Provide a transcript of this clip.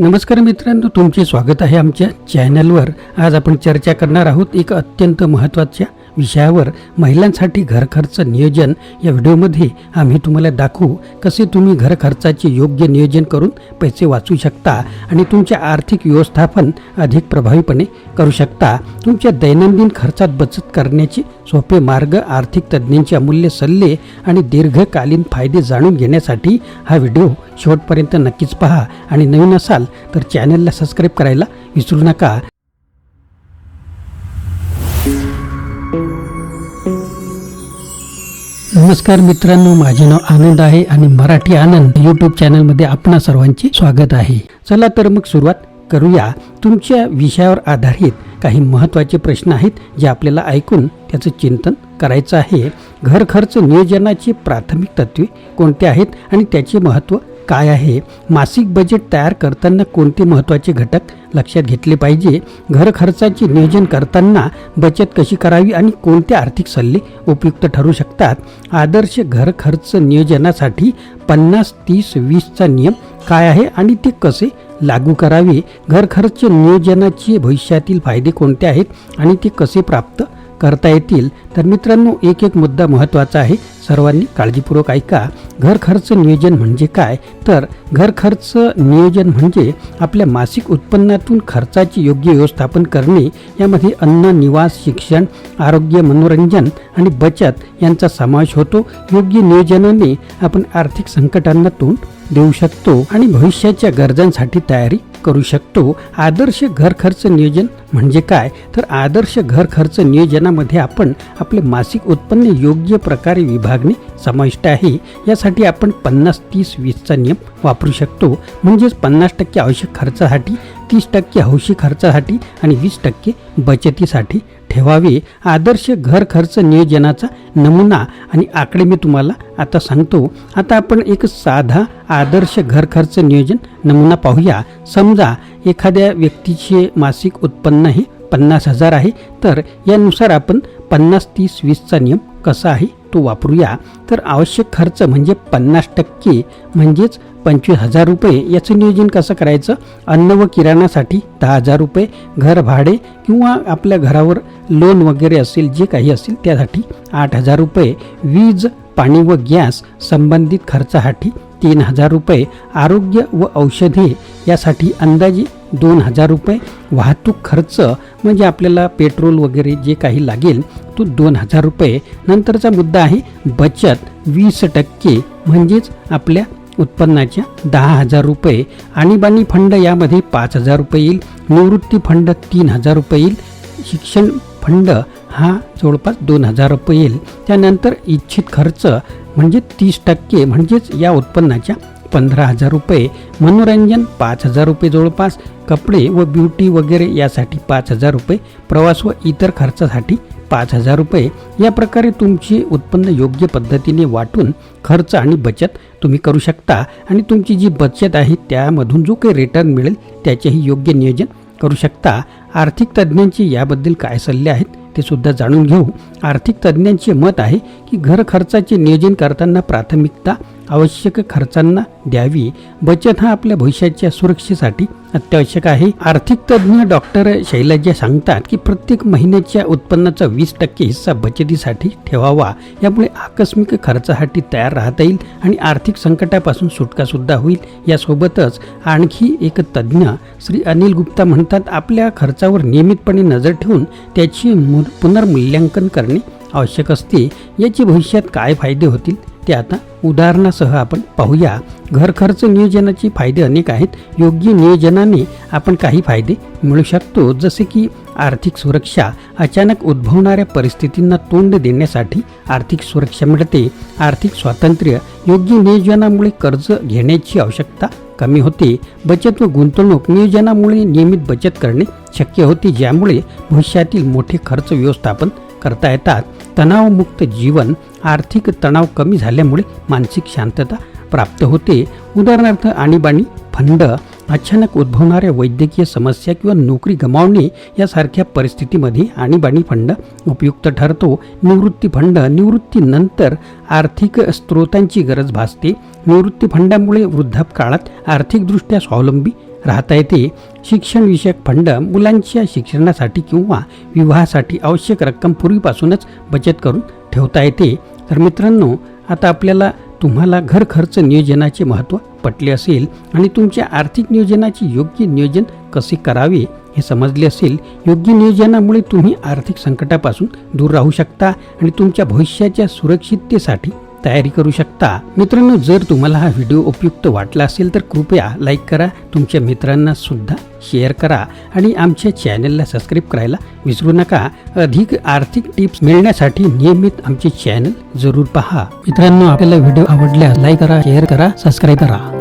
नमस्कार मित्रांनो तुमचे स्वागत आहे आमच्या चॅनलवर आज आपण चर्चा करणार आहोत एक अत्यंत महत्त्वाच्या विषयावर महिलांसाठी घरखर्च नियोजन या व्हिडिओमध्ये आम्ही तुम्हाला दाखवू कसे तुम्ही घरखर्चाचे योग्य नियोजन करून पैसे वाचू शकता आणि तुमचे आर्थिक व्यवस्थापन अधिक प्रभावीपणे करू शकता. तुमच्या दैनंदिन खर्चात बचत करण्याचे सोपे मार्ग आर्थिक तज्ज्ञांचे अमूल्य सल्ले आणि दीर्घकालीन फायदे जाणून घेण्यासाठी हा व्हिडिओ शेवटपर्यंत नक्कीच पहा. आणि नवीन असाल तर चॅनलला सबस्क्राईब करायला विसरू नका. नमस्कार मित्रांनो माझे नाव आनंद आहे आणि मराठी आनंद यूट्यूब चॅनलमध्ये आपणा सर्वांचे स्वागत आहे. चला तर मग सुरुवात करूया. तुमच्या विषयावर आधारित काही महत्त्वाचे प्रश्न आहेत जे आपल्याला ऐकून त्याचं चिंतन करायचं आहे. घर खर्च नियोजनाची प्राथमिक तत्वे कोणते आहेत आणि त्याचे महत्त्व काय आहे? मासिक बजेट तयार करताना कोणते महत्त्वाचे घटक लक्षात घेतले पाहिजे? घर खर्चाचे नियोजन करताना बचत कशी करावी आणि कोणते आर्थिक सल्ले उपयुक्त ठरू शकतात? आदर्श घर खर्च नियोजनासाठी पन्नास तीस वीसचा नियम काय आहे आणि ते कसे लागू करावे? घर खर्च नियोजनाचे भविष्यातील फायदे कोणते आहेत आणि ते कसे प्राप्त करता येतील. तर मित्रांनो एक एक मुद्दा महत्त्वाचा आहे. सर्वांनी काळजीपूर्वक ऐका. घर खर्च नियोजन म्हणजे काय? तर घर खर्च नियोजन म्हणजे आपल्या मासिक उत्पन्नातून खर्चाचे योग्य व्यवस्थापन करणे यामध्ये अन्न निवास शिक्षण आरोग्य मनोरंजन आणि बचत यांचा समावेश होतो. योग्य नियोजनाने आपण आर्थिक संकटांना तोंड देऊ शकतो आणि भविष्याच्या गरजांसाठी तयारी करू शकतो. आदर्श घर खर्च नियोजन म्हणजे काय? तर आदर्श घर खर्च नियोजनामध्ये आपण आपले मासिक उत्पन्न योग्य प्रकारे विभागणे समाविष्ट आहे. यासाठी आपण पन्नास तीस वीसचा नियम वापरू शकतो. म्हणजेच पन्नास टक्के आवश्यक खर्चासाठी तीस टक्के हौशी खर्चासाठी आणि वीस टक्के बचतीसाठी ठेवावे. आदर्श घर खर्च नियोजनाचा नमुना आणि आकडे मी तुम्हाला आता सांगतो. आता आपण एक साधा आदर्श घर खर्च नियोजन नमुना पाहूया. समजा एखाद्या व्यक्तीचे मासिक उत्पन्न हे पन्नास हजार आहे तर यानुसार आपण पन्नास तीस वीसचा नियम कसा आहे तो वापरूया. तर आवश्यक खर्च म्हणजे पन्नास टक्के म्हणजेच पंचवीस हजार रुपये. याचं नियोजन कसं करायचं? अन्न व किराणासाठी दहा हजार रुपये घर भाडे किंवा आपल्या घरावर लोन वगैरे असेल जे काही असेल त्यासाठी आठ हजार रुपये. वीज पाणी व गॅस संबंधित खर्चासाठी तीन हजार रुपये. आरोग्य व औषधे यासाठी अंदाजे दोन हजार रुपये. वाहतूक खर्च म्हणजे आपल्याला पेट्रोल वगैरे जे काही लागेल तो दोन हजार रुपये. नंतरचा मुद्दा आहे बचत वीस टक्के म्हणजेच आपल्या उत्पन्नाच्या दहा हजार रुपये. आणीबाणी फंड यामध्ये पाच हजार रुपये येईल निवृत्ती फंड तीन हजार रुपये येईल शिक्षण फंड हा जवळपास दोन हजार रुपये येईल. त्यानंतर इच्छित खर्च म्हणजे तीस टक्के म्हणजेच या उत्पन्नाच्या पंधरा हजार रुपये मनोरंजन पाच हजार रुपये जवळपास कपडे व ब्युटी वगैरे यासाठी पाच हजार रुपये प्रवास व इतर खर्चासाठी पाच हजार रुपये. या प्रकारे तुमचे उत्पन्न योग्य पद्धतीने वाटून खर्च आणि बचत तुम्ही करू शकता आणि तुमची जी बचत आहे त्यामधून जो काही रिटर्न मिळेल त्याचेही योग्य नियोजन करू शकता. आर्थिक तज्ज्ञांचे याबद्दल काय सल्ले आहेत? ते सुद्धा जाणून घेऊ. आर्थिक तज्ज्ञांचे मत आहे की घर खर्चाचे नियोजन करताना प्राथमिकता आवश्यक खर्चांना द्यावी. बचत हा आपल्या भविष्याच्या सुरक्षेसाठी अत्यावश्यक आहे. आर्थिक तज्ज्ञ डॉक्टर शैलजा सांगतात की प्रत्येक महिन्याच्या उत्पन्नाचा वीस टक्के हिस्सा बचतीसाठी ठेवावा. यामुळे आकस्मिक खर्चासाठी तयार राहता येईल आणि आर्थिक संकटापासून सुटका सुद्धा होईल. यासोबतच आणखी एक तज्ज्ञ श्री अनिल गुप्ता म्हणतात आपल्या खर्चावर नियमितपणे नजर ठेवून त्याची पुनर्मूल्यांकन करणे आवश्यक असते. याचे भविष्यात काय फायदे होतील? ते आता उदाहरणासह आपण पाहूया. घर खर्च नियोजनाचे फायदे अनेक आहेत. योग्य नियोजनाने आपण काही फायदे मिळू शकतो. जसे की आर्थिक सुरक्षा अचानक उद्भवणाऱ्या परिस्थितींना तोंड देण्यासाठी आर्थिक सुरक्षा मिळते. आर्थिक स्वातंत्र्य योग्य नियोजनामुळे कर्ज घेण्याची आवश्यकता कमी होते. बचत व गुंतवणूक नियोजनामुळे नियमित बचत करणे शक्य होते. ज्यामुळे भविष्यातील मोठे खर्च व्यवस्थापन करता येतात. तणावमुक्त जीवन आर्थिक तणाव कमी झाल्यामुळे मानसिक शांतता प्राप्त होते. उदाहरणार्थ आणीबाणी फंड अचानक उद्भवणाऱ्या वैद्यकीय समस्या किंवा नोकरी गमावणे यासारख्या परिस्थितीमध्ये आणीबाणी फंड उपयुक्त ठरतो. निवृत्ती फंड निवृत्तीनंतर आर्थिक स्रोतांची गरज भासते. निवृत्ती फंडामुळे वृद्धापकाळात आर्थिकदृष्ट्या स्वावलंबी राहता येते. शिक्षणविषयक फंड मुलांच्या शिक्षणासाठी किंवा विवाहासाठी आवश्यक रक्कम पूर्वीपासूनच बचत करून ठेवता येते. तर मित्रांनो आता आपल्याला तुम्हाला घर खर्च नियोजनाचे महत्त्व पटले असेल आणि तुमच्या आर्थिक नियोजनाचे योग्य नियोजन कसे करावे हे समजले असेल योग्य नियोजनामुळे तुम्ही आर्थिक संकटापासून दूर राहू शकता आणि तुमच्या भविष्याच्या सुरक्षिततेसाठी तयारी करू शकता. मित्रांनो जर तुम्हाला हा व्हिडिओ उपयुक्त वाटला असेल तर कृपया लाईक करा तुमच्या मित्रांना सुद्धा शेअर करा आणि आमच्या चॅनलला सबस्क्राईब करायला विसरू नका. अधिक आर्थिक टिप्स मिळण्यासाठी नियमित आमचे चॅनल जरूर पहा. मित्रांनो आपल्याला व्हिडिओ आवडल्यास लाईक करा शेअर करा सबस्क्राईब करा.